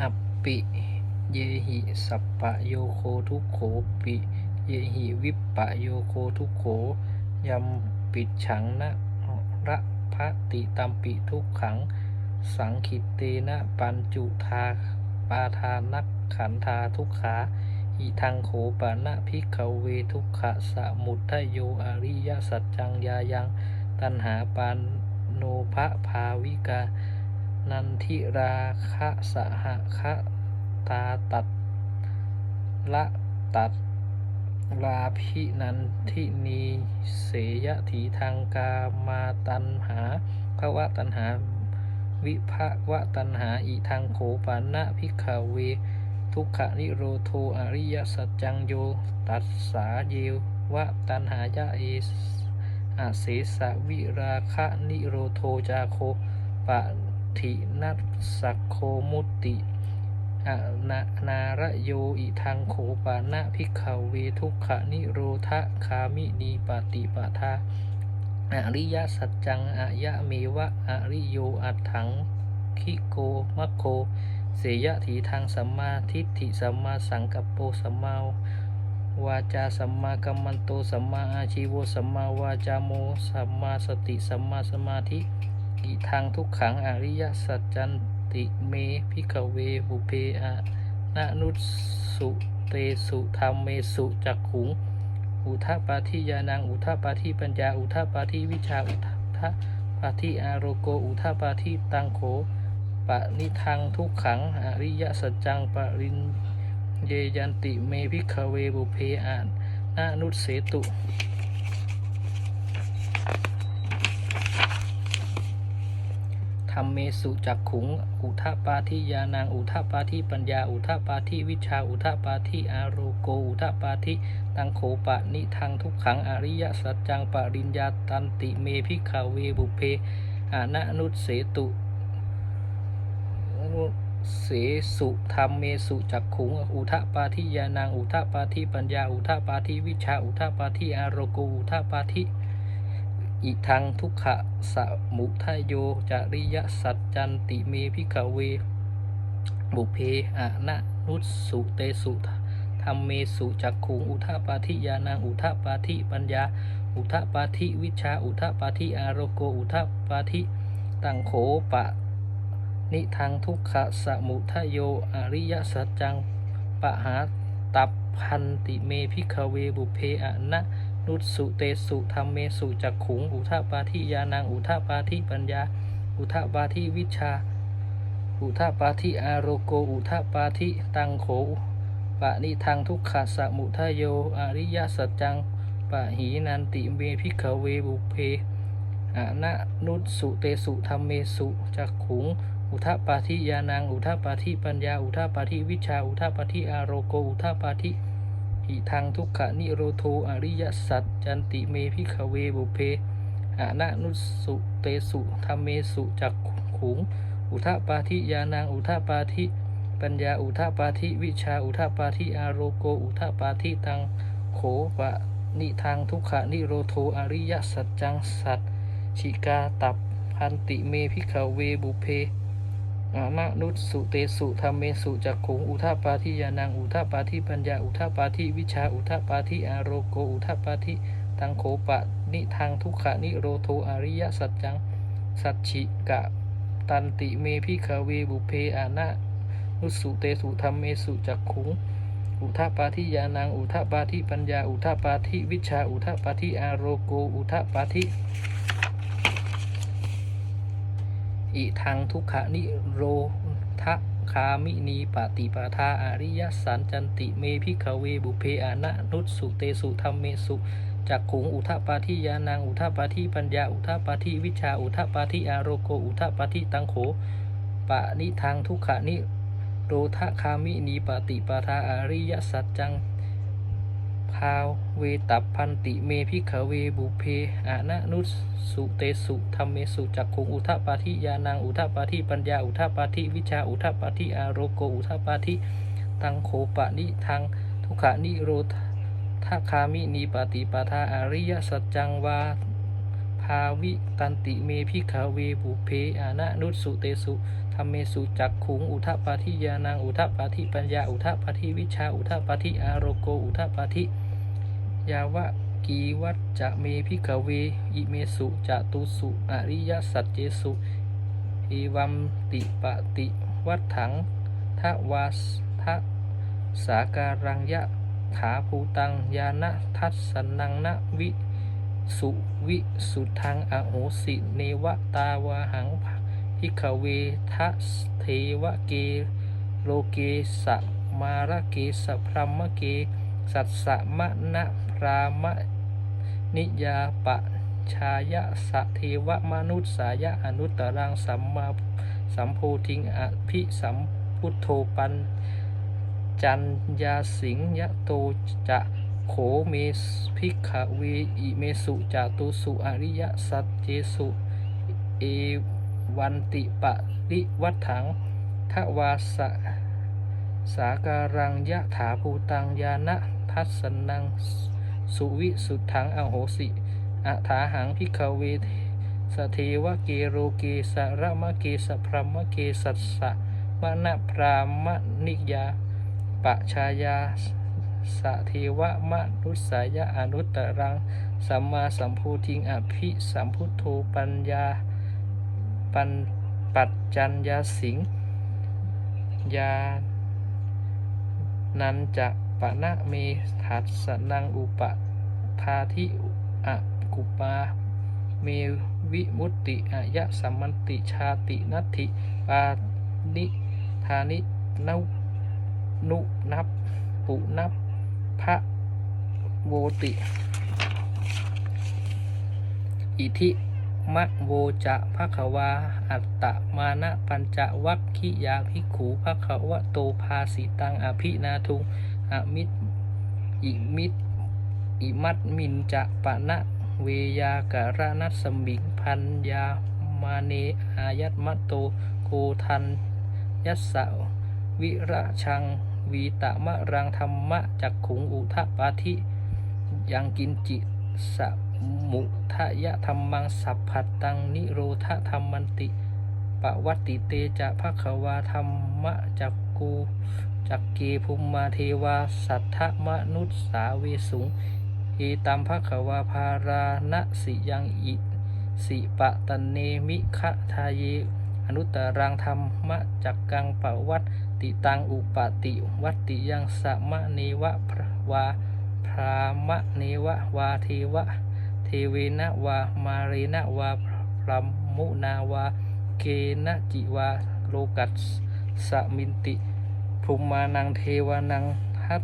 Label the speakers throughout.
Speaker 1: อัปปิเยหิสัปปะโยโคทุกโขปิเยหิวิปปะโยโคทุกโขยัมปิดฉังนะระพะติตัมปิทุกขัง สังคิตเตนะปัญจุทาปาทานักขันธาทุกขาอิทังโขปะนะพิกขเวทุกขะสมุทโยอริยสัจจังยายัง ตันหาปานโนภะภาวิกา นันทิราคะสหคะตาตัดละตัดลาภินันทินีเสยถีทางกามาตันหาภวะตันหา วิภวะตันหาอีทางโขปานะพิกขเว ทุกขนิโรโทอริยสัจจังโย ตัสสาเยวะตันหายะเอสอาเสสวิราคะนิโรโทจาโคปะ ทินัสสักโคมุติอะนะนารโยอิทางโขปานะพิกขเวทุกขนิโรธคามินีปฏิปทาอริยสัจจังอายะเมวะอริโยอัตถังคิโกมะโค เสยะถีทางสัมมาทิฏฐิสัมมาสังกัปโปสัมมาวาจาสัมมากัมมันโตสัมมาอาชีโวสัมมาวาจาโมสัมมาสติสัมมาสมาธิ อิทางทุกขังอริยสัจจันติเมพิกเวบุเพอะนะนุสสุเตสุธรรมเมสุจักขุง อุทปาทิยานัง อุทปาทิปัญญา อุทปาทิวิชา อุทปาทิอาโรโก อุทปาทิตังโขปะนิทังทุกขังอริยสัจจังปรินเยยันติเมพิกเวบุเพอานนานุสเสตุ ธรรมเมสุจักขุง อุทาปาทิยานังอุทาปาทิปัญญา อุทาปาทิวิชา อุทาปาทิอาโรโก อุทาปาทิตังโขปะนิทังทุกขังอริยสัจจังปริญญาตันติเมพิกขเวบุเพอานะนุสเสตุเสสุธรรมเมสุจักขุง อุทาปาทิยานังอุทาปาทิปัญญา อุทาปาทิวิชา อุทาปาทิอาโรโก อุทาปาทิ อิทังทุกขะสมุทโยจริยสัจจันติเมพิกเว บุเพอะนะนุสสุเตสุธรรมเมสุจักขุงอุทาปาทิยานังอุทาปาทิปัญญา อุทาปาทิวิชาอุทาปาทิอารโกอุทาปาทิตังโขปะ นิทังทุกขะสมุทโยอริยสัจจังปะหาตับพันติเมพิกเวบุเพอะนะ นุสสุเตสุธรรมเมสุจักขุง อุทาปาทิยานัง อุทาปาทิปัญญา อุทาปาทิวิชา อุทาปาทิอาโรโก อุทาปาทิตังโขปะนิทังทุกขะสมุทโย อริยสัจจังปะหีนันติเมพิกเวบุเพอะนะนุสสุเตสุธรรมเมสุจักขุง อุทาปาทิยานัง อุทาปาทิปัญญา อุทาปาทิวิชา อุทาปาทิอาโรโก อุทาปาทิ หิทางทุกขะนิโรโทอริยสัจจันติเมพิขเวบุเพอานะนุสุเตสุธรรมเมสุจักขุง อุทาปาทิยานังอุทาปาทิปัญญาอุทาปาทิวิชาอุทาปาทิอาโรโกอุทาปาทิตังโขปะนิทางทุกขะนิโรโทอริยสัจจังสัจชิกาตับพันติเมพิขเวบุเพ อานะนุสสุเตสุธรรมเมสุจักขุงอุทาปาทิยานังอุทาปาทิปัญญาอุทาปาทิวิชาอุทาปาทิอาโรโกอุทาปาทิตังโขปะนิทางทุกขะนิโรโทอริยสัจจังสัจฉิกะตันติเมพิขเวบุเพอานะนุสุเตสุธรรมเมสุจักขุงอุทาปาทิยานังอุทาปาทิปัญญาอุทาปาทิวิชาอุทาปาทิอาโรโกอุทาปาทิ อิทังทุกขะนิโรธคามินีปฏิปทาอริยสันจันติเมพิขเวบุเพอานะนุสุเตสุธรรมเมสุจักขุงอุทปาทิยานังอุทปาทิปัญญาอุทปาทิวิชาอุทปาทิอาโรโกอุทปาทิตังโขปะนิทางทุกขะนิโรธคามินีปฏิปทาอริยสัจจัง พาวเวตับพันติเมพิขเวบุเพอานะนุสุเตสุธรรมเมสุจักคุงอุทปาทิยานังอุทปาทิปัญญาอุทปาทิวิชาอุทปาทิอารโกอุทปาทิตังโคปะนิทางทุกขานิโรธาคามินีปฏิปทาอริยสัจจังวาาวิตันติเมพิขเวบุเพอานะนุสุเตสุธรมเมสุจักขุงอุทปาทิยานังอุทปาทิปัญญาอุทปาทิวิชาอุทปาทิอารโกอุทปาทิยาวะกีวัจจะเมพิกเวอิเมสุจะตุสุอริยสัจเจสุเอวัมติปติวัฏถังทวาสทะสาการังยะขาภูตังยานะทัสสนังนะวิ สุวิสุทังอโหสิเนวตาวาหังพิกเวทัสเทวเกโลเกสะมาระเกสะพรหมเก สัสสะมะนะพรามะนิยาปะชายะสะเทวมนุษสายะอนุตตรังสัมมาสัมโพธิงอภิสัมพุทโธปันจัญญาสิงยะโตจะ โขเมสพิกขเวอิเมสุจาตุสุอริยสัจเจสุ เอวันติปะริวัฏถังทวาสะสาการังยะถาภูตังยานะทัสนังสุวิสุทธังอโหสิอัถาหังพิกเวสเทวเกโรเกสระมะเกสพรหมเกสัสสะมะนะพรามะนิยาปะชายา สะเทวมนุสายะอนุตตรัง สัมมาสัมโพธิงอภิสัมพุทโธปัญญาปันปัจจัญญาสิงยานันจะปะนะเมทัสสนังอุปทาทิอะกุปาเมวิมุตติอายะสัมมันติชาตินัตถิปานิธานินวนุนับปุนับ พระโวติ อิทิมะโวจะภะคะวา อัตตะมานะปัญจวัคคิยาภิกขูภะคะวะโตภาสิตังอภินาทุงอมิตอิมิตอิมัตมินจะปะนะเวยาการะนัสสมิงพันยามาเนอายัตมะโตโกทันยัสสะวิระชัง วีตะมะรังธรรมะจักขุงอุทะปาธิยังกินจิสมุทะยะธรรมังสัพพัตตังนิโรธธรรมันติปวัตติเตจะภควาธรรมะจักกูจักเกภุมมาเทวาสัทธมนุษสาเวสุงเอตัมภควาภาราณสิยังอิสิปะตันเนมิคะทาเยอนุตตรังธรรมะจักกังปวัต ติตังอุปติวัติยังสะมะเนวะพระวาพรามะเนวะวาเทวะเทเวนะวามาเรนะวาพรมุนาวาเกนะจิวาโลกัสสมินติภุมานังเทวานังทัต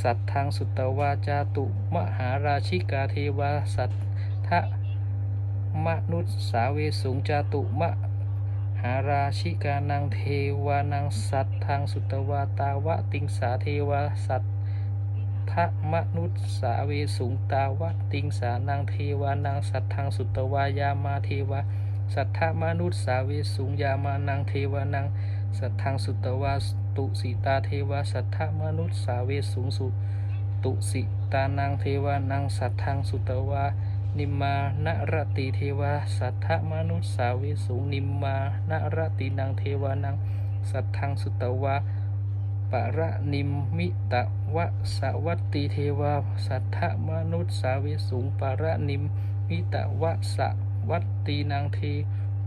Speaker 1: สัตทางสุตตวาจาตุมหาราชิกาเทวาสัตทะมนุษสาเวสุงจาตุมะ หาราชิกานังเทวานังสัตทางสุตวาตาวะติงสาเทวาสัตทะมนุษสาเวสุงตาวะติงสานังเทวานังสัตทางสุตวายามาเทวาสัทธมนุษสาเวสุงยามานังเทวานังสัทธังสุตวาตุสิตาเทวาสัทธมนุษสาเวสูงสุตุสิตานังเทวานังสัทธังสุตวา นิมมานรติเทวา สัทธมนุษสาเวสูงนิมมานรตินังเทวานัง สัทธังสุตวาปะระนิมมิตะวะสวัตติเทวา สัทธมนุษสาเวสูงปะระนิมมิตะวะสวัตตินังเท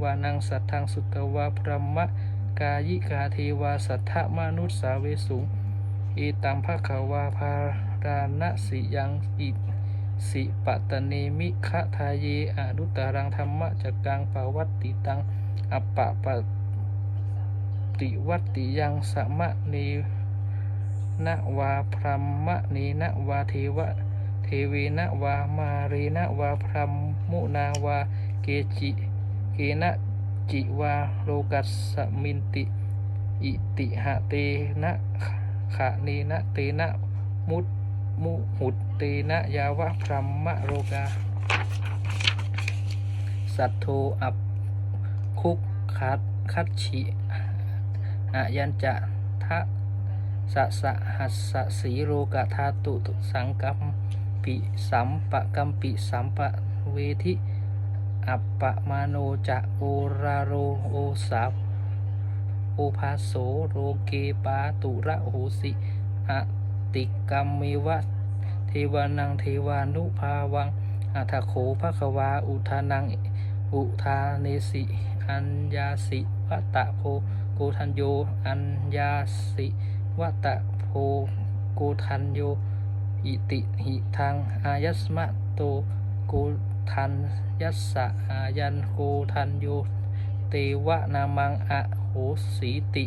Speaker 1: วานังสัทธังสุตวาพระมะกายิกาเทวา สัทธมนุษสาเวสุงเอตัมภะคะวาภาราณสิยังอิ สิปตเนมิคะทาเยอนุตรังธรรมะจักกังปวัตติตังอปะปะติวัตติยังสมะเนนวาพรหมะเนนวาเทวะเทเวนวามาเรนวาพรหมุนาวาเกจิเกนะจิวาโลกัสสมินติ อิติหะเตนะขะเนนะเตนะมุต มุหุตเตนะยาวะพรหมโรกา สัทโทอับคุกคัดคัดฉิอายัญจะทะสะสะหัสสะสีโรกะธาตุสังกัมปิสัมปะกัมปิสัมปะเวทิอัปปะมาโนจะโอราโรโอสาโอภาโสโรเกปาตุระโหสิอะ ติกรรมเมวะเทวานังเทวานุภาวังอัทโขภควาอุทานังอุทาเนสิอัญญาสิวัตตะโพโกทันโยอัญญาสิวัตตะโพโกทันโยอิติหิทังอายัสมะโตโกทันยัสสะอายันโกทันโยเตวะนามังอะโหสีติ